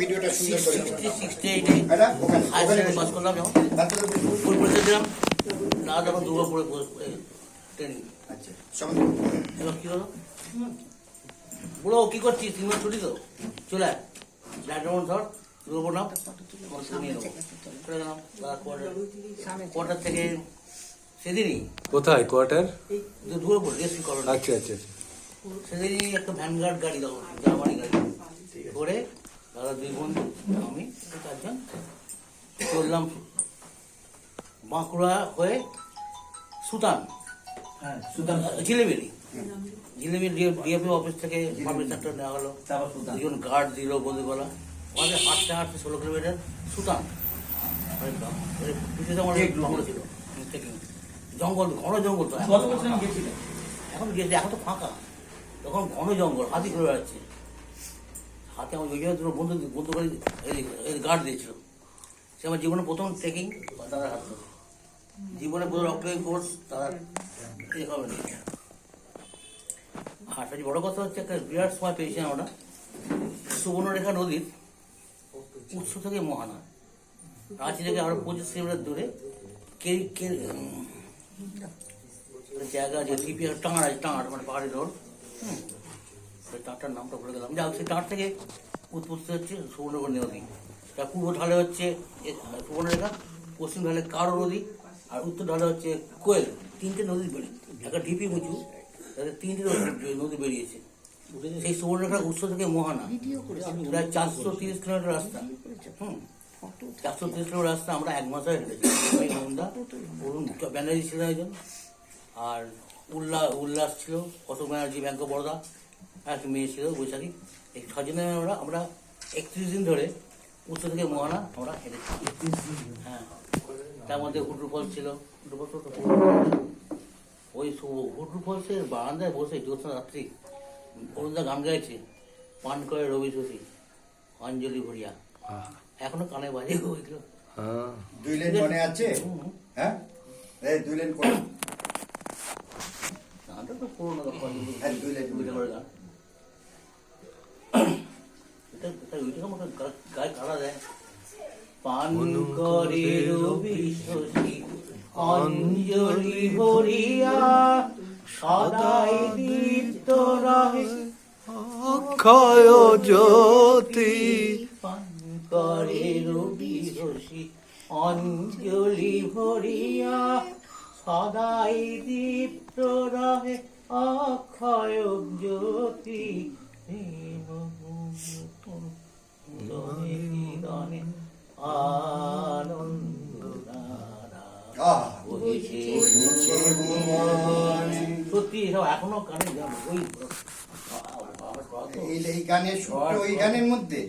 ভিডিওটা সুন্দর করে পাস করলাম। ফুল পরিচয় দিলাম। না দুর্গাপুরে ট্রেনিং আচ্ছা এবার কি হলো? কি করছিস? তিন মাস ছুটি তো। চলে ধর দুর্গাপুর নাম। চলে গেলাম। কোয়ার্টার থেকে সেদিনই। কোথায়? Quarter Durgapur rest colony. আচ্ছা আচ্ছা আচ্ছা। সেদিনই একটা ভ্যানগার্ড গাড়ি দাও জার্মানি গাড়ি। করে দাদা দুই বন্ধু আমি চারজন। চললাম বাঁকুড়া হয়ে সুতান হ্যাঁ সুদান। জিলেবেলি জিলেবি। ডিএপি অফিস থেকে পারমিশনটা নেওয়া হলো। দুজন গার্ড দিল বন্ধুবেলা আমাদের হাঁটতে হাঁটতে ষোলো কিলোমিটার সুতান পিছনে আমার জঙ্গল ছিল। জঙ্গল ঘন জঙ্গল তো। এখন গেছে এখন তো ফাঁকা। তখন ঘন জঙ্গল হাতি ঘুরে বেড়াচ্ছে। হাতে আমার জায়গায় দুটো বন্ধু বন্ধু করে গার্ড দিয়েছিল। সে আমার জীবনে প্রথম ট্রেকিং তাদের হাত। জীবনে প্রথম রক্টের কোর্স এ হবে। আর বড় কথা হচ্ছে একটা বিরাট সময় পেয়েছি আমরা। সুবর্ণরেখা নদীর উৎস থেকে মহানা। রাঁচি থেকে আরও পঁচিশ কিলোমিটার দূরে। কে কে উম, একটা জায়গা যে টিপি টাঁড় আছে টাঁড় মানে পাহাড়ি রোড সেই টাঁড়টার নামটা ভুলে গেলাম। যাই হোক সেই টাঁড় থেকে উৎপত্তি হচ্ছে সুবর্ণরেখা নদী। তার পূর্ব ঢালে হচ্ছে এ- সুবর্ণরেখা পশ্চিম ঢালে কারও নদী আর উত্তর ঢালে হচ্ছে কোয়েল তিনটে নদী বেরিয়ে একটা ঢিপি উঁচু তাদের তিনটে নদী- নদী বেরিয়েছে। সেই সুবর্ণরেখার উৎস থেকে মোহানা প্রায় চারশো তিরিশ কিলোমিটার রাস্তা। হুম। চারশো তিরিশ কিলোমিটার রাস্তা আমরা এক মাসে হেঁটেছি আমি নন্দা অরুণ ব্যানার্জি ছিলেন একজন। আর উল্লাস উল্লাস ছিল অশোক ব্যানার্জি ব্যাংক অফ বরোদা। আর একটা মেয়ে ছিল বৈশাখী এই ছজনে আমরা আমরা একত্রিশ দিন ধরে উত্তর থেকে মোহানা আমরা হেঁটেছি হ্যাঁ। তার মধ্যে হুড্রু ফলস ছিল। হুড্রু ফলস তো ওই সু- হুড্রু ফলসের বারান্দায় বসে জ্যোৎস্না রাত্রি অরুণদা গান গাইছে পান করে রবি শশী অঞ্জলি ভরিয়া। এখনও কানে বাজে ওইগুলো হ্যাঁ। দুই লেন মনে আছে? হ্যাঁ? এই দুই লেন করে গানটা তো পুরোনো হ্যাঁ, দুই লাইন। দুইটা করে গান পান করে রবি শশী অঞ্জলি ভরিয়া সদাই দীপ্ত রহে। অক্ষয় জ্যোতি। পান করে রবি শশী অঞ্জলি ভরিয়া সদাই দীপ্ত রহে। অক্ষয় জ্যোতি সত্যি এসব এখনও কানে ওই এই গানের ওই গানের মধ্যে